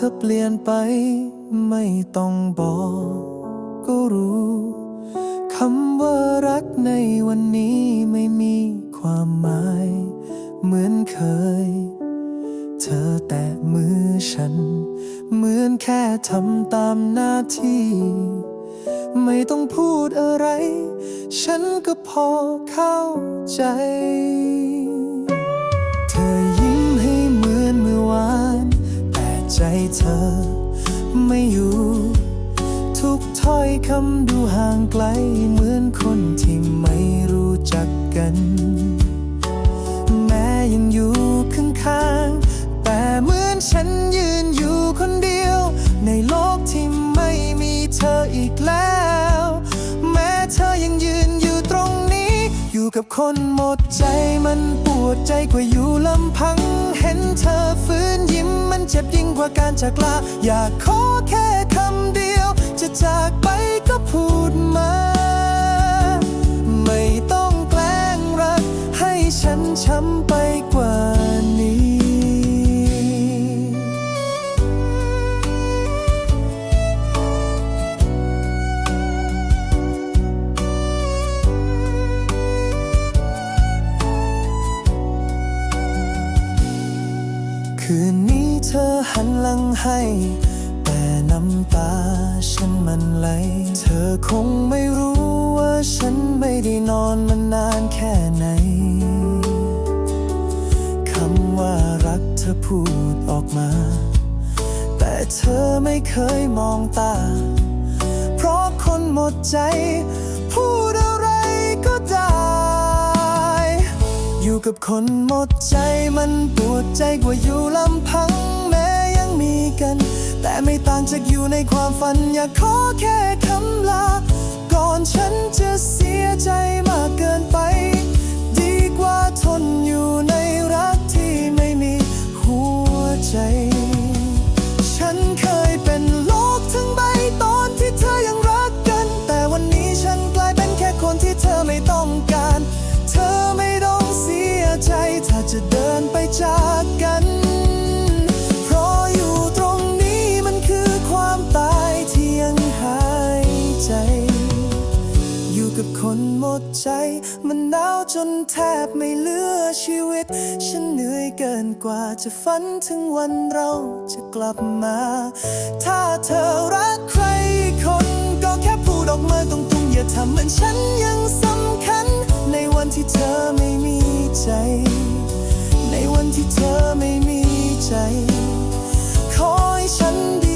ธอเปลี่ยนไปไม่ต้องบอกก็รู้คำว่ารักในวันนี้ไม่มีความหมาย เหมือนเคย เธอแตะมือฉัน เหมือนแค่ทำตามหน้าที่ ไม่ต้องพูดอะไร ฉันก็พอเข้าใจ ที่เธอ ไม่อยู่ ทุกถ้อยคำดูห่างไกลเหมือนคนที่ไม่รู้จักกัน กับคนหมดใจมันปวดใจกว่าอยู่ลำพัง เห็นเธอฟื้นยิ้มมันเจ็บยิ่งกว่าการจากลา อยากขอแค่คำเดียว จะจากไปก็พูดมา ไม่ต้องแกล้งรัก ให้ฉันช้ำไปกว่านี้ คืนนี้เธอหันหลังให้ แต่น้ำตาฉันมันไหล เธอคงไม่รู้ว่าฉันไม่ได้นอนมานานแค่ไหนคำว่ารักเธอพูดออกมา แต่เธอไม่เคยมองตา เพราะคนหมดใจพูด กับคนหมดใจมันปวดใจกว่าอยู่ลำพังแม้ยังมีกัน แต่ไม่ต่างจากอยู่ในความฝันอยากขอแค่คำลา ก่อนฉันจะ กับคนหมดใจ มันหนาวจนแทบไม่เหลือชีวิต ฉันเหนื่อยเกินกว่าจะฝันถึงวันเราจะกลับมา ถ้าเธอรักใครคนก็แค่พูดออกมาตรงๆอย่าทำเหมือนฉันยังสำคัญ ในวันที่เธอไม่มีใจ ในวันที่เธอไม่มีใจ ขอให้ฉัน